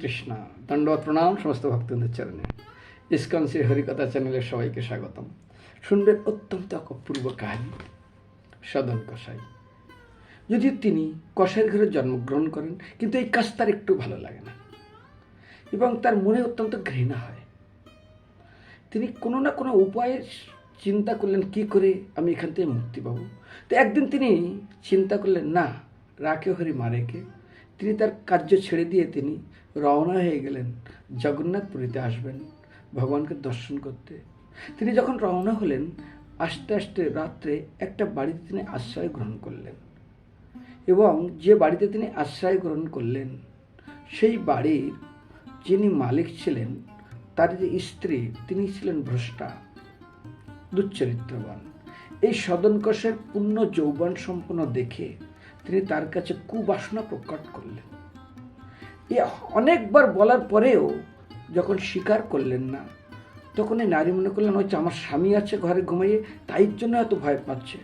কৃষ্ণা দণ্ডবত প্রণাম, সমস্ত ভক্তদের চরণে। ইস্কন শ্রী হরিকথা চ্যানেলের সবাইকে স্বাগতম। শুনবেন অত্যন্ত অপূর্ব কাহিনী সদন কষাই যদিও তিনি কষাইয়ের ঘরে জন্মগ্রহণ করেন, কিন্তু এই কাজ তার একটু ভালো লাগে না, এবং তার মনে অত্যন্ত ঘৃণা হয়। তিনি কোনো না কোনো উপায়ে চিন্তা করলেন, কি করে আমি এখান থেকে মুক্তি পাবো? তো একদিন তিনি চিন্তা করলেন, না, রাখে হরি মারেকে। তিনি তার কার্য ছেড়ে দিয়ে তিনি রওনা হয়ে গেলেন। জগন্নাথপুরীতে আসবেন ভগবানকে দর্শন করতে। তিনি যখন রওনা হলেন, আস্তে আস্তে রাত্রে একটা বাড়িতে তিনি আশ্রয় গ্রহণ করলেন এবং যে বাড়িতে তিনি আশ্রয় গ্রহণ করলেন, সেই বাড়ির যিনি মালিক ছিলেন, তার যে স্ত্রী, তিনি ছিলেন ভ্রষ্টা দুচ্চরিত্রবান এই সদনকোষের পূর্ণ যৌবন সম্পন্ন দেখে তিনি তার কাছে কুবাসনা প্রকট করলেন। এ অনেকবার বলার পরেও যখন স্বীকার করলেন না তখন এই নারী মনে করলেন হচ্ছে আমার স্বামী আছে ঘরে ঘুমাইয়ে, তাই জন্য এত ভয় পাচ্ছে।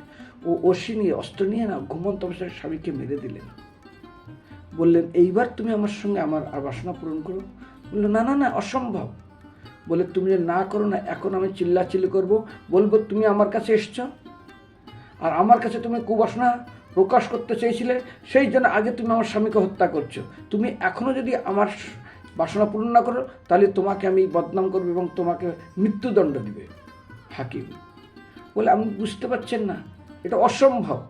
ও অসি নিয়ে অস্ত্র নিয়ে না ঘুমন্ত অবস্থায় স্বামীকে মেরে দিলেন। বললেন, এইবার তুমি আমার সঙ্গে আমার আর বাসনা পূরণ করো? বলল, না না না, অসম্ভব। বলে তুমি যে না করো না, এখন আমি চিল্লাচিল্লি করব, বলব তুমি আমার কাছে এসছো। আর আমার কাছে তুমি কুবাসনা প্রকাশ করতে চেয়েছিলে, সেই জন্য আগে তুমি আমার স্বামীকে হত্যা করছ। তুমি এখনও যদি আমার বাসনা পূরণ না করো, তাহলে তোমাকে আমি বদনাম করব এবং তোমাকে মৃত্যুদণ্ড দিবে। হাকিম বলে, আপনি বুঝতে পারছেন না, এটা অসম্ভব।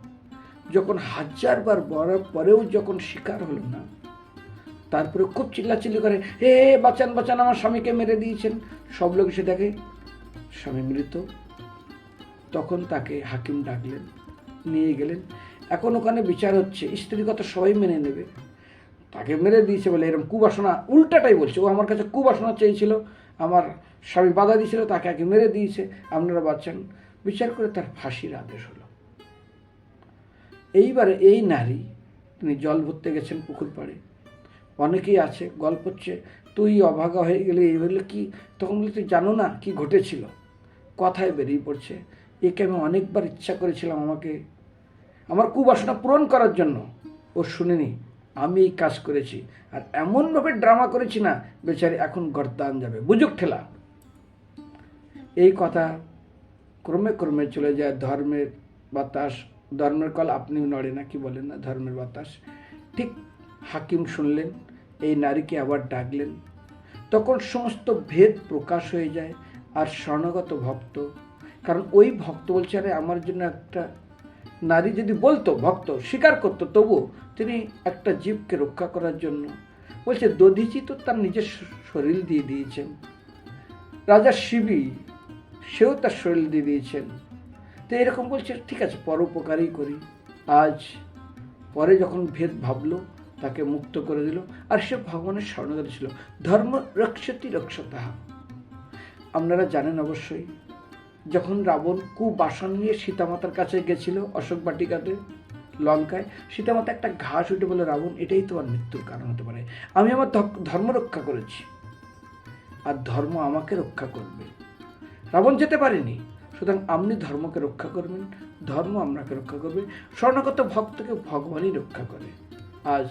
যখন হাজারবার বলার পরেও যখন শিকার হলো না, তারপরে খুব চিল্লাচিল্লি করে হে বাঁচান বাঁচান, আমার স্বামীকে মেরে দিয়েছেন। সব লোক এসে দেখে, স্বামী মৃত। তখন তাকে হাকিম ডাকলেন, নিয়ে গেলেন। এখন ওখানে বিচার হচ্ছে, স্ত্রীর কথা সবাই মেনে নেবে। তাকে মেরে দিয়েছে বলে এরকম কুবাসনা, উল্টাটাই বলছে। ও আমার কাছে কুবাসনা চেয়েছিল, আমার স্বামী বাধা দিয়েছিল, তাকে আগে মেরে দিয়েছে। আপনারা বাঁচান। বিচার করে তার ফাঁসির আদেশ হলো। এইবারে এই নারী, তিনি জল ভরতে গেছেন পুকুর পাড়ে। অনেকেই আছে, গল্প হচ্ছে, তুই অভাগা হয়ে গেলে, এই বললে কি? তখন বলে, তুই জানো না কি ঘটেছিল? কথায় বেরিয়ে পড়ছে, একে আমি অনেকবার ইচ্ছা করেছিলাম আমাকে আমার কুবাসনা পূরণ করার জন্য। ও শুনেনি, আমি এই কাজ করেছি। আর এমনভাবে ড্রামা করেছি না, বেচারি এখন গর্দান যাবে। বুঝুক ঠেলা। এই কথা ক্রমে ক্রমে চলে যায় ধর্মের বাতাস। ধর্মের কল আপনিও নড়ে না, কি বলেন না? ধর্মের বাতাস। ঠিক হাকিম শুনলেন, এই নারীকে আবার ডাকলেন। তখন সমস্ত ভেদ প্রকাশ হয়ে যায়, আর স্বর্ণগত ভক্ত। কারণ ওই ভক্ত বলছে, আরে, আমার জন্য একটা নারী যদি বলতো, ভক্ত, স্বীকার করতো তবু তিনি একটা জীবকে রক্ষা করার জন্য বলছে, দধিচি তো তার নিজের শরীর দিয়ে দিয়েছেন। রাজা শিবি সেও তার শরীর দিয়ে দিয়েছেন। তো এরকম বলছে, ঠিক আছে, পরোপকারই করি। আজ পরে যখন ভেদ ভাবলো, তাকে মুক্ত করে দিল আর সে ভগবানের স্বর্ণগত ছিল। ধর্ম রক্ষতি রক্ষতা আপনারা জানেন অবশ্যই যখন রাবণ কুবাসন নিয়ে সীতামাতার কাছে গেছিল অশোক বাটিকাতে, লঙ্কায়, সীতামাতা একটা ঘাস উঠে বলে, রাবণ, এটাই তোমার মৃত্যুর কারণ হতে পারে। আমি আমার ধর্ম রক্ষা করেছি। আর ধর্ম আমাকে রক্ষা করবে। রাবণ যেতে পারেনি। সুতরাং আপনি ধর্মকে রক্ষা করবেন, ধর্ম আপনাকে রক্ষা করবে। স্বর্ণগত ভক্তকে ভগবানই রক্ষা করে। আজ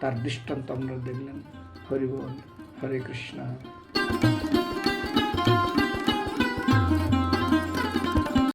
তার দৃষ্টান্ত আমরা দেখলেন। হরিবল, হরে কৃষ্ণ।